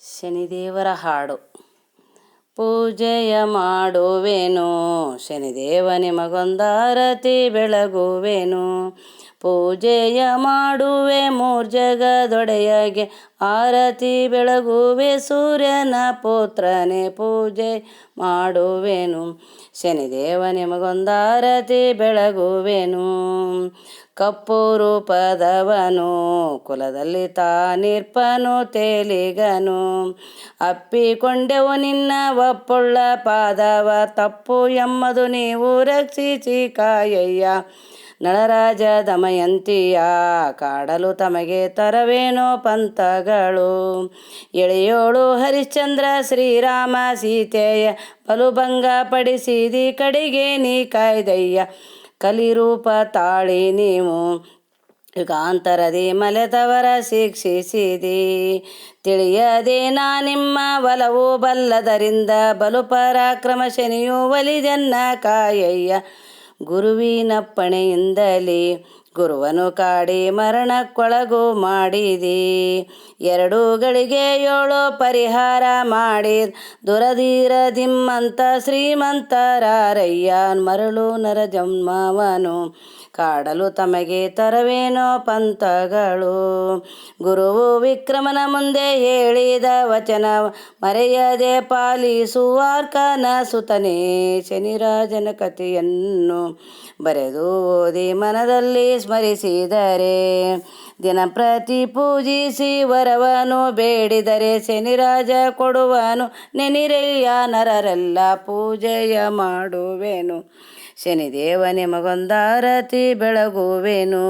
ಶನಿದೇವರ ಹಾಡು. ಪೂಜೆಯ ಮಾಡುವೆನು ಶನಿದೇವ ನಿಮಗೊಂದಾರತಿ ಬೆಳಗುವೆನು. ಪೂಜೆಯ ಮಾಡುವೆ ಮೂರ್ಜಗದೊಡೆಯಗೆ ಆರತಿ ಬೆಳಗುವೆ ಸೂರ್ಯನ ಪುತ್ರನೇ ಪೂಜೆ ಮಾಡುವೆನು. ಶನಿದೇವ ನಿಮಗೊಂದಾರತಿ ಬೆಳಗುವೆನು. ಕಪ್ಪು ರೂಪದವನು ಕುಲದಲ್ಲಿ ತಾನಿರ್ಪನು, ತೇಲಿಗನು. ಅಪ್ಪಿಕೊಂಡೆವು ನಿನ್ನ ಒಪ್ಪುಳ್ಳ ಪಾದವ, ತಪ್ಪು ಎಮ್ಮದು ನೀವು ರಕ್ಷಿಸಿ ಕಾಯಯ್ಯ. ನಳರಾಜ ದಮಯಂತಿಯ ಕಾಡಲು ತಮಗೆ ತರವೇನೋ ಪಂಥಗಳು. ಎಳೆಯೋಳು ಹರಿಶ್ಚಂದ್ರ, ಶ್ರೀರಾಮ, ಸೀತೆಯ ಬಲುಭಂಗ ಪಡಿಸಿದಿ ಕಡೆಗೆ ನೀ ಕಾಯ್ದಯ್ಯ. ಕಲಿರೂಪ ತಾಳಿ ನೀವು. ಯುಗಾಂತರದಿ ಮಲೆತವರ ಶಿಕ್ಷಿಸಿದಿ. ತಿಳಿಯದೆ ನಾ ನಿಮ್ಮ ಒಲವು ಬಲ್ಲದರಿಂದ ಬಲು ಪರಾಕ್ರಮ ಶನಿಯು ಒಲಿದೆನ್ನ ಕಾಯಯ್ಯ. ಗುರುವಿನಪ್ಪಣೆಯಿಂದಲೇ ಗುರುವನು ಕಾಡಿ ಮರಣಕ್ಕೊಳಗು ಮಾಡಿದಿ. ಎರಡು ಗಳಿಗೆ ಏಳು ಪರಿಹಾರ ಮಾಡಿ ದುರಧೀರದಿಮ್ಮಂತ ಶ್ರೀಮಂತರಾರಯ್ಯ ಮರಳು ನರ ಜನ್ಮವನು ಕಾಡಲು ತಮಗೆ ತರವೇನೋ ಪಂಥಗಳು. ಗುರುವು ವಿಕ್ರಮನ ಮುಂದೆ ಹೇಳಿದ ವಚನ ಮರೆಯದೆ ಪಾಲಿಸುವಾರ್ಕನ ಸುತನೇ ಶನಿರಾಜನ ಕಥೆಯನ್ನು ಬರೆದು ಓದಿ ಮನದಲ್ಲಿ ಸ್ಮರಿಸಿದರೆ ದಿನಪ್ರತಿ ಪೂಜಿಸಿ ವರವನು ಬೇಡಿದರೆ ಶನಿರಾಜ ಕೊಡುವನು ನೆನಿರಯ್ಯ ನರರೆಲ್ಲ ಪೂಜೆಯ ಮಾಡುವೆನು. ಶನಿದೇವ ನಿಮಗೊಂದಾರತಿ ಬೆಳಗುವೆನು.